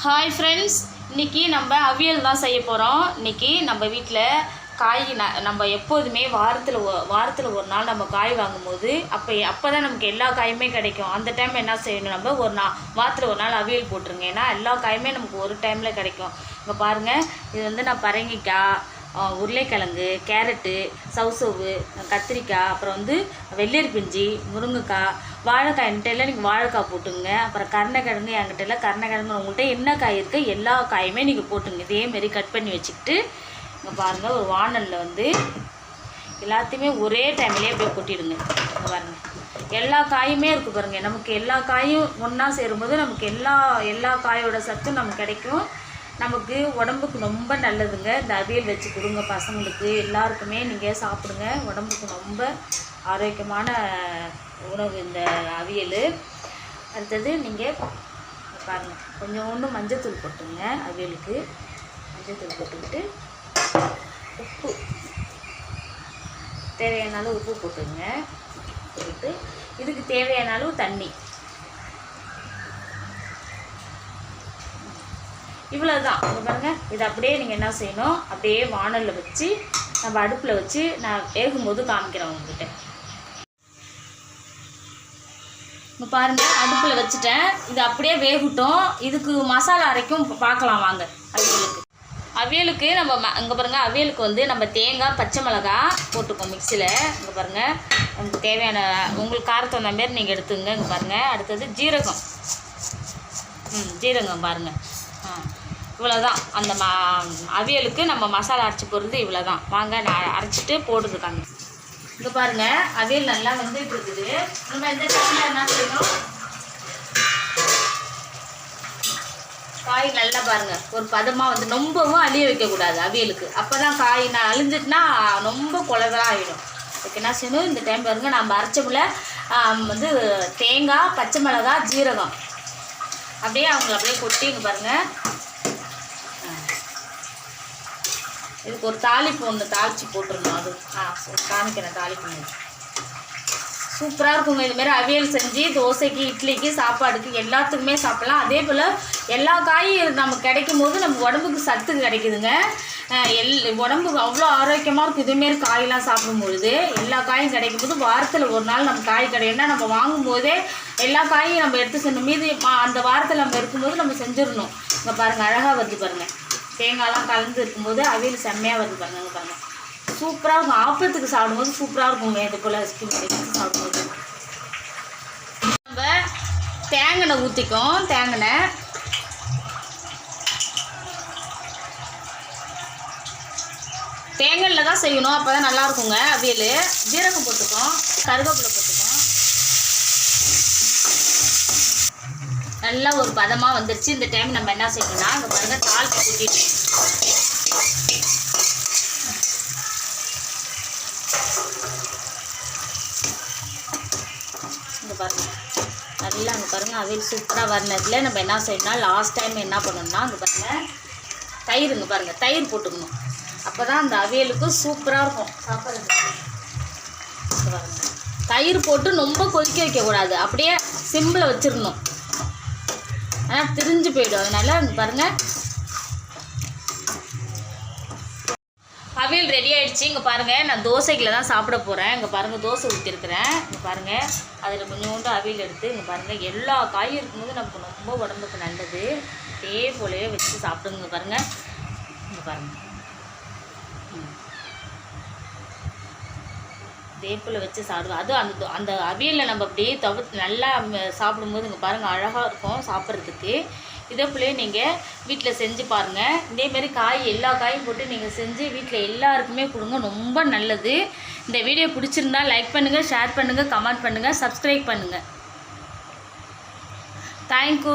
Hi friends இன்றைக்கி நம்ம அவியல் தான் செய்ய போகிறோம் இன்றைக்கி நம்ம வீட்டில் காய் ந- நம்ம எப்போதுமே வாரத்தில் வாரத்தில் ஒரு நாள் நம்ம காய் வாங்கும்போது அப்போ அப்போ தான் நமக்கு எல்லா காயுமே கிடைக்கும். அந்த டைம் என்ன செய்யணும் நம்ம? ஒரு நாள் வாரத்தில் ஒரு நாள் அவியல் போட்டுருங்க. ஏன்னா எல்லா காயுமே நமக்கு ஒரு டைமில் கிடைக்கும். இங்கே பாருங்கள் இது வந்து நான் பரங்கிக்காய் உருளைக்கிழங்கு கேரட்டு சவுசவு கத்திரிக்காய் அப்புறம் வந்து வெள்ளரி பிஞ்சி முருங்கைக்காய் வாழைக்காய் என்கிட்ட எல்லாம் நீங்கள் வாழைக்காய் போட்டுங்க அப்புறம் கருணைக்கிழங்கு என்கிட்ட எல்லாம் கருணைக்கிழங்கு உங்கள்கிட்ட என்ன காய் இருக்கோ எல்லா காயுமே நீங்கள் போட்டுங்க இதேமாரி கட் பண்ணி வச்சுக்கிட்டு இங்கே பாருங்கள் ஒரு வானலில் வந்து எல்லாத்தையுமே ஒரே டைம்லேயே அப்படியே கொட்டிடுங்க. இங்கே பாருங்கள் எல்லா காயுமே இருக்குது பாருங்கள் நமக்கு எல்லா காயும் ஒன்றா சேரும்போது நமக்கு எல்லா எல்லா காயோட சத்தும் நமக்கு கிடைக்கும். நமக்கு உடம்புக்கு ரொம்ப நல்லதுங்க. இந்த அவியல் வச்சு கொடுங்க பசங்களுக்கு. எல்லாருக்குமே நீங்கள் சாப்பிடுங்க. உடம்புக்கு ரொம்ப ஆரோக்கியமான உணவு இந்த அவியல். அடுத்தது நீங்கள் பாருங்கள் கொஞ்சோண்டு மஞ்சத்தூள் போட்டுங்க அவியலுக்கு. மஞ்சத்தூள் போட்டுக்கிட்டு உப்பு. தேவையான அளவு உப்பு போட்டுங்க போட்டு இதுக்கு தேவையான அளவு தண்ணி. இவ்வளோ தான் இங்கே பாருங்கள் இதை அப்படியே நீங்கள் என்ன செய்யணும்? அப்படியே வானலில் வச்சு நம்ம அடுப்பில் வச்சு நான் வேகும்போது காமிக்கிறேன் உங்ககிட்ட. இப்போ பாருங்கள் அடுப்பில் வச்சுட்டேன். இது அப்படியே வேகட்டும். இதுக்கு மசாலா அரைக்கும் பார்க்கலாம் வாங்க அவியலுக்கு. அவியலுக்கு நம்ம ம இங்கே பாருங்கள் அவியலுக்கு வந்து நம்ம தேங்காய் பச்சை மிளகாய் போட்டுக்கோம் மிக்சியில் இங்கே பாருங்கள் நமக்கு தேவையான உங்களுக்கு காரத்தை வந்த மாரி நீங்கள் எடுத்துங்க இங்கே பாருங்கள் அடுத்தது ஜீரகம். ம் ஜீரகம் பாருங்கள் இவ்வளோதான் அந்த மா அவியலுக்கு நம்ம மசாலா அரைச்சி போடுறது இவ்வளோ தான் வாங்க நான் அரைச்சிட்டு போட்டுருக்காங்க இங்கே பாருங்கள் அவியல் நல்லா வந்துட்டு இருக்குது. நம்ம இந்த டைமில் என்ன செய்யணும். காய் நல்லா பாருங்கள் ஒரு பதமாக வந்து ரொம்பவும் அழிய வைக்கக்கூடாது அவியலுக்கு. அப்போ தான் காய் நான் அழிஞ்சிட்டுனா ரொம்ப குலவெல்லாம் ஆகிடும் அதுக்கு என்ன செய்யணும்? இந்த டைம் பாருங்க நம்ம அரைச்சமில் வந்து தேங்காய் பச்சை மிளகா ஜீரகம். அப்படியே அவங்கள அப்படியே கொட்டி இங்கே பாருங்க ஆ. இதுக்கு ஒரு தாளிப்பு ஒன்று தாளிச்சு போட்டுருந்தோம் அது ஆ சரி, காமிக்கிறேன் தாளிப்பு சூப்பராக இருக்குங்க. இதுமாரி அவியல் செஞ்சு தோசைக்கு இட்லிக்கு சாப்பாடுக்கு எல்லாத்துக்குமே சாப்பிட்லாம். அதே போல் எல்லா காயும் நமக்கு கிடைக்கும் போது நம்ம உடம்புக்கு சத்து கிடைக்குதுங்க. எல் உடம்புக்கு அவ்வளோ ஆரோக்கியமாக இருக்கும். இதுமாரி காயெல்லாம் சாப்பிடும்பொழுது எல்லா காயும் கிடைக்கும் போது வாரத்தில் ஒரு நாள் நம்ம காய் கிடைக்கும்னா நம்ம வாங்கும்போதே எல்லா காயும் நம்ம எடுத்து செஞ்சோம் மீதி மா- அந்த வாரத்தில் நம்ம இருக்கும்போது நம்ம செஞ்சிடணும். இங்கே பாருங்கள் அழகாக வருது பாருங்கள் தேங்காய்லாம் கலந்து இருக்கும்போது அவியல் செம்மையாக வருது பாருங்க பாருங்க. சூப்பராக இருக்கும். ஆப்பத்துக்கு சாப்பிடும்போது சூப்பராக இருக்குங்க இது போல் ஸ்கின் வச்சு சாப்பிடும்போது. நம்ம தேங்காய் ஊற்றிக்கும் தேங்காய் தேங்காயில் தான் செய்யணும் அப்போ தான் நல்லா இருக்குங்க அவியல். ஜீரகம் போட்டுக்கும் கருவேப்பிலை போட்டுக்கோம் நல்லா ஒரு பதமாக வந்துருச்சு. இந்த டைம் நம்ம என்ன செய்யணும்னா அங்கே பாருங்கள் தாளிச்சு கூட்டிட்டு இங்கே பாருங்கள் நல்லா அங்கே பாருங்க அவியல் சூப்பராக வரனதுல நம்ம என்ன செய்யணும்னா லாஸ்ட் டைம் என்ன பண்ணணும்னா அங்கே பாருங்க இங்கே பாருங்க தயிர் போட்டுக்கணும். அப்போ தான் அந்த அவியலுக்கு சூப்பராக இருக்கும். சாப்பிட்றதுக்கு தயிர் போட்டு ரொம்ப கொதிக்க வைக்கக்கூடாது. அப்படியே சிம்பிளை வச்சிடணும். ஆனால் திரிஞ்சு போயிடும். அதனால அங்கே பாருங்கள் அவியல் ரெடி ஆகிடுச்சு இங்கே பாருங்கள் நான் தோசைக்கில் தான் சாப்பிட போகிறேன் இங்கே பாருங்கள் தோசை ஊற்றிருக்கிறேன் இங்கே பாருங்கள் அதில் கொஞ்சோண்டு அவியல் எடுத்து இங்கே பாருங்கள் எல்லா காயும் இருக்கும்போது நமக்கு ரொம்ப உடம்புக்கு நல்லது. இதே போலவே வச்சு சாப்பிடுங்க பாருங்கள் இங்கே பாருங்கள் இதே போல் வச்சு சாப்பிடுவோம். அதுவும் அந்த அந்த அவியலில் நம்ம அப்படியே தவிர்த்து நல்லா சாப்பிடும்போது இங்கே பாருங்கள் அழகாக இருக்கும் சாப்பிட்றதுக்கு. இதே போலயே நீங்கள் வீட்டில் செஞ்சு பாருங்கள் இதேமாரி காய் எல்லா காயும் போட்டு நீங்கள் செஞ்சு வீட்டில் எல்லாருக்குமே கொடுங்க ரொம்ப நல்லது. இந்த வீடியோ பிடிச்சிருந்தா லைக் பண்ணுங்கள் ஷேர் பண்ணுங்கள் கமெண்ட் பண்ணுங்கள் சப்ஸ்கிரைப் பண்ணுங்கள் தேங்க்யூ